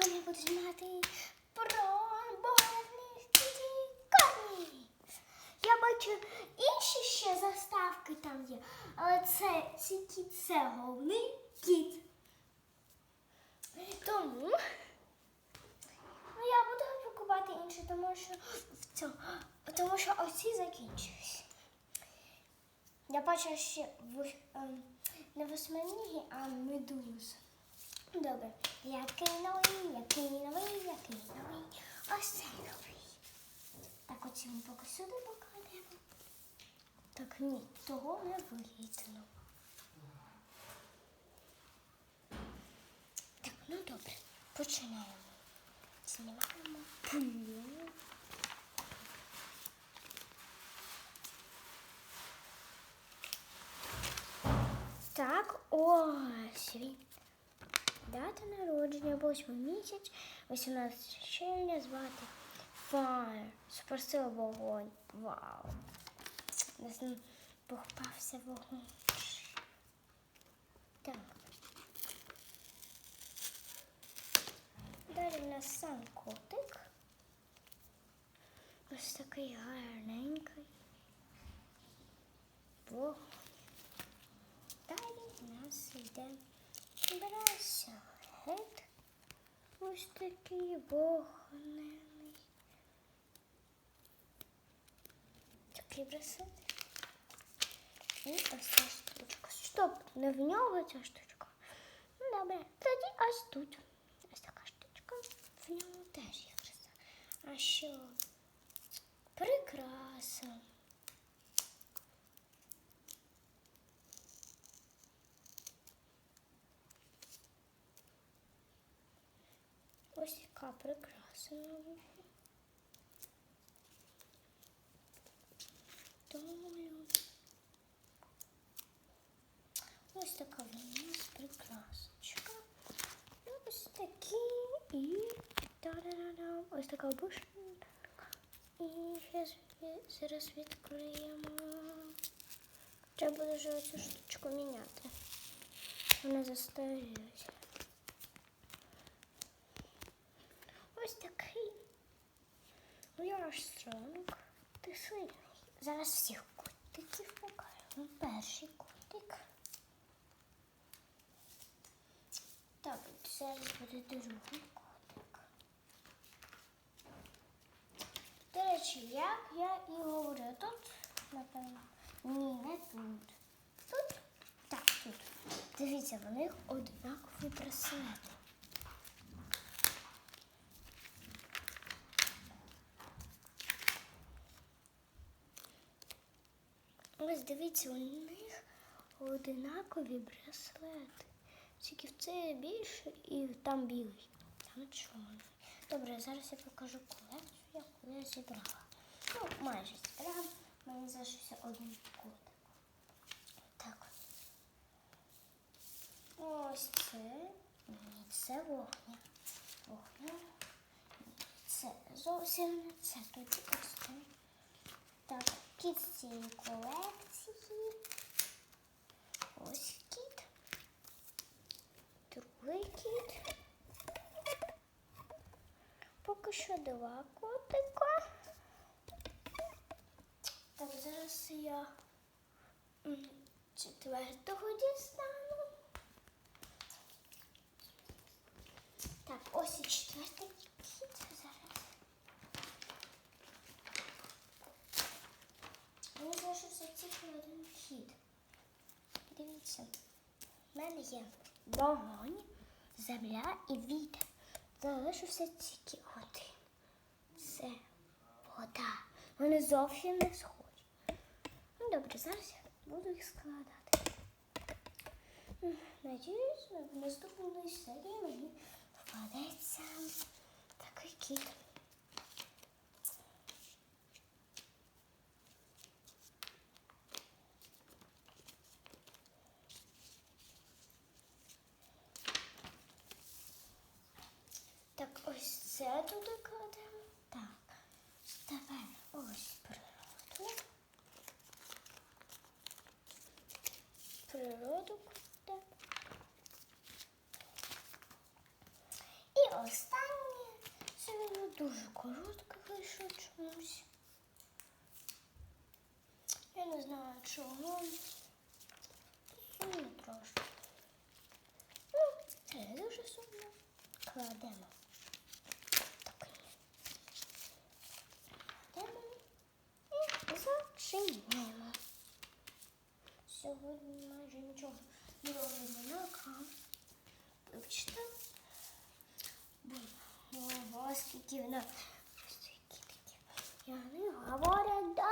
Сьогодні буду знімати про богатних кітіконів. Я бачу інші ще заставки там є, але це цей кіт це головний кіт. Тому ну, я буду покупати інші, тому що в цьому, тому що оці закінчились. Я бачу ще в, ем, не восьминіги, а медуз. Добре. Який новий, який новий, який новий. Ось цей новий. Так оці ми поки сюди покладемо. Так ні, того не видно. Так, ну добре. Починаємо. Знімаємо. Так, ось він. Дата народження, 8 місяць, 18 червня, звати Fire. Суперсила вогонь. Вау. Нас попався вогонь. Так. Далі в нас сам котик. Ось такий гарненький. Вогонь. Далі в нас йде браслет. Ось такий вогнений. Такий браслет. І ось ця штучка. Стоп, не в нього ця штучка. Ну, добре. Тоді ось тут. Ось така штучка. В ньому теж є краса. А що? Прикраса. Ось яка прикраса на вухі. Ось така в нас прикрасочка. Ось такі і та-да-да-да. Ось така бушинка. І зараз, зараз відкриємо. Треба дуже цю штучку міняти. Вона застарілася. Ось такий. You're strong. Ти сильний. Зараз всіх котиків покажемо. Перший котик. Так, зараз буде другий котик. До речі, як я і говорю, тут, напевно, ні, не тут. Тут? Так, тут. Дивіться, в них однакові браслети. Ось дивіться, у них одинакові браслети. Тільки в це більше і там білий. Там чорний. Добре, зараз я покажу колекцію, я зібрала. Ну, майже зібрала. Мені залишився один котик. Так. Ось це. Ні, це вогня. Вогня. Це зовсім не це. Тоді ось це. Так, кіт з цієї колекції. Ось кіт. Другий кіт. Поки що два котика. Так, зараз я четвертого дістану. Так, ось і четвертий кіт зараз. Мені залишився тільки один хід. Дивіться, в мене є вогонь, земля і вітер. Залишився тільки один. Це вода. Вони зовсім не схожі. Ну добре, зараз я буду їх складати. Надіюсь, в наступній серії мені попадеться такий кіт. Так, ось це туди кладемо. Так. Тепер ось природу. Природу кладемо. І останнє. Це воно дуже коротке вийшло чомусь. Я не знаю чого. Сумно трошки. Ну, це дуже сумно. Кладемо. Так. Кладемо і зачиняємо. Сьогодні майже нічого не робимо. Вибачте. Ого, скільки вона. Такі. І говорять до